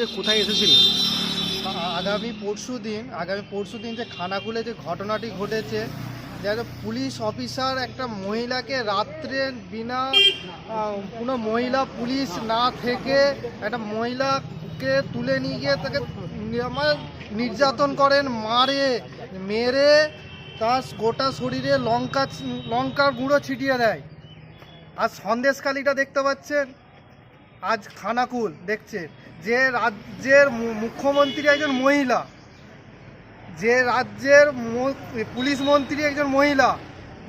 যে কোথায় এসেছিলেন? আগামী পরশু দিন, আগামী পরশু দিন যে খানাকুলে যে ঘটনাটি ঘটেছে, যে পুলিশ অফিসার একটা মহিলাকে রাত্রে বিনা কোনো মহিলা পুলিশ না থেকে একটা মহিলাকে তুলে নিয়ে গিয়ে তাকে আমার নির্যাতন করেন, মারে, মেরে, তার গোটা শরীরে লঙ্কা, লঙ্কার গুঁড়ো ছিটিয়ে দেয়। আর সন্দেশকালীটা দেখতে পাচ্ছেন? আজ খানাকুল, দেখছে। যে রাজ্যের মুখ্যমন্ত্রী একজন মহিলা, যে রাজ্যের পুলিশ মন্ত্রী একজন মহিলা,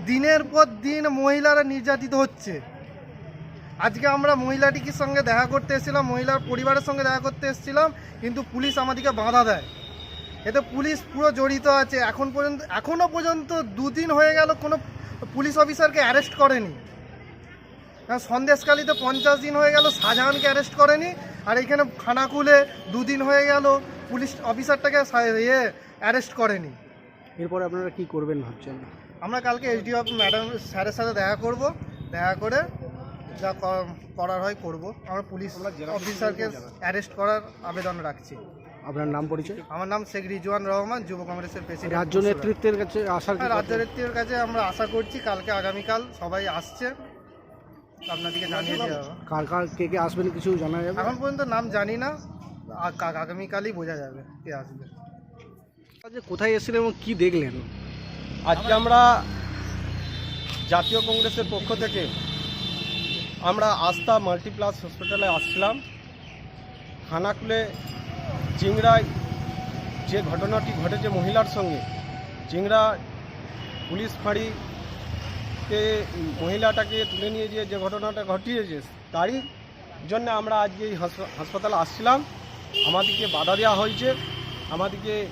দিনের পর দিন মহিলারা নির্যাতিত হচ্ছে। আজকে আমরা মহিলাটির সঙ্গে দেখা করতে এসেছিলাম, মহিলার পরিবারের সঙ্গে দেখা করতে এসেছিলাম, কিন্তু পুলিশ আমাদেরকে বাধা দেয়। এতে পুলিশ পুরো জড়িত আছে। এখন পর্যন্ত এখনও পর্যন্ত দুদিন হয়ে গেল কোনো পুলিশ অফিসারকে অ্যারেস্ট করেনি। সন্দেশকালীতে পঞ্চাশ দিন হয়ে গেল শাহজাহানকে অ্যারেস্ট করেনি আর এখানে খানাকুলে দুদিন হয়ে গেল পুলিশ অফিসারটাকে ইয়ে অ্যারেস্ট করেনি। এরপরে আপনারা কি করবেন ভাবছেন? আমরা কালকে এসডিও ম্যাডাম স্যারের সাথে দেখা করব দেখা করে যা করার হয় করব। আমরা পুলিশ অফিসারকে অ্যারেস্ট করার আবেদন রাখছি। আপনার নাম পরিচয়? আমার নাম শেখ রিজওয়ান রহমান যুব কংগ্রেসের প্রেসিডেন্ট রাজ্য নেতৃত্বের কাছে আসার হ্যাঁ, রাজ্য নেতৃত্বের কাছে আমরা আশা করছি কালকে আগামীকাল সবাই আসছে। আপনাদেরকে জানিয়ে দেওয়া হবে। কার কার কে কে আসবেন কিছু জানা যাবে? এখন পর্যন্ত নাম জানি না। আ- কা- আগামীকালই বোঝা যাবে কে আসবে। যে কোথায় এসেছিলেন এবং কি দেখলেন? আজকে আমরা জাতীয় কংগ্রেসের পক্ষ থেকে আমরা আস্থা মাল্টিপ্লাস হসপিটালে আসছিলাম। খানাকুলে চিংড়ায় যে ঘটনাটি ঘটেছে মহিলার সঙ্গে চিংড়া পুলিশ ফাঁড়িতে মহিলাটাকে তুলে নিয়ে গিয়ে যে ঘটনাটা ঘটিয়েছে, তারই জন্য আমরা আজকে এই হাসপা- হাসপাতালে আসছিলাম। আমাদেরকে বাধা দেওয়া হয়েছে। আমাদেরকে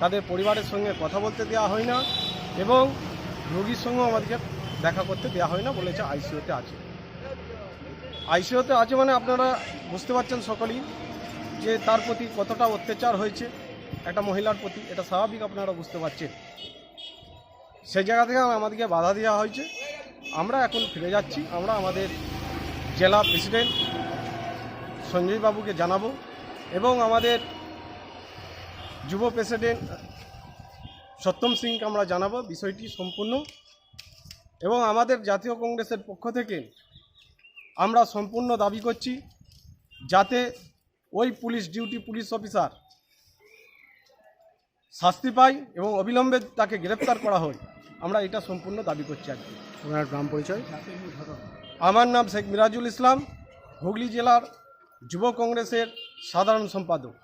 তাদের পরিবারের সঙ্গে কথা বলতে দেওয়া হয় না এবং রোগীর সঙ্গেও আমাদেরকে দেখা করতে দেওয়া হয় না বলেছে আইসিইউতে আছে। আইসিইউতে আছে মানে আপনারা বুঝতে পারছেন সকলেই যে তার প্রতি কতটা অত্যাচার হয়েছে। একটা মহিলার প্রতি এটা স্বাভাবিক আপনারা বুঝতে পারছেন। সেই জায়গা থেকে আমাদেরকে বাধা দেওয়া হয়েছে। আমরা এখন ফিরে যাচ্ছি। আমরা আমাদের জেলা প্রেসিডেন্ট সঞ্জয় বাবুকে জানাব এবং আমাদের যুব প্রেসিডেন্ট সত্যম সিংকে আমরা জানাব। বিষয়টি সম্পূর্ণ এবং আমাদের জাতীয় কংগ্রেসের পক্ষ থেকে আমরা সম্পূর্ণ দাবি করছি যাতে ওই পুলিশ ডিউটি পুলিশ অফিসার শাস্তি পায় এবং অবিলম্বে তাকে গ্রেপ্তার করা হয়। আমরা এটা সম্পূর্ণ দাবি করছি আজকে আপনার গ্রাম পরিচয়? আমার নাম শেখ মিরাজুল ইসলাম হুগলি জেলার যুব কংগ্রেসের সাধারণ সম্পাদক।